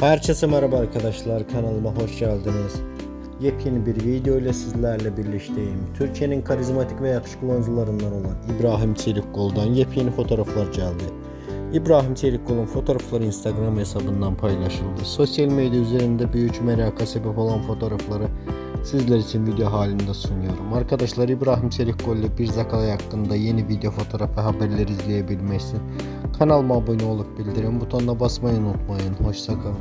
Herkese merhaba arkadaşlar kanalıma hoş geldiniz. Yepyeni bir video ile sizlerle birlikteyim. Türkiye'nin karizmatik ve yakışıklı oyuncularından olan İbrahim Çelikkol'dan yepyeni fotoğraflar geldi. İbrahim Çelikkol'un fotoğrafları Instagram hesabından paylaşıldı. Sosyal medya üzerinde büyük meraka sebep olan fotoğrafları sizler için video halinde sunuyorum. Arkadaşlar İbrahim Çelikkol ile bir Zakalay hakkında yeni video fotoğraf ve haberler izleyebilmek için kanalıma abone olup bildirim butonuna basmayı unutmayın. Hoşçakalın.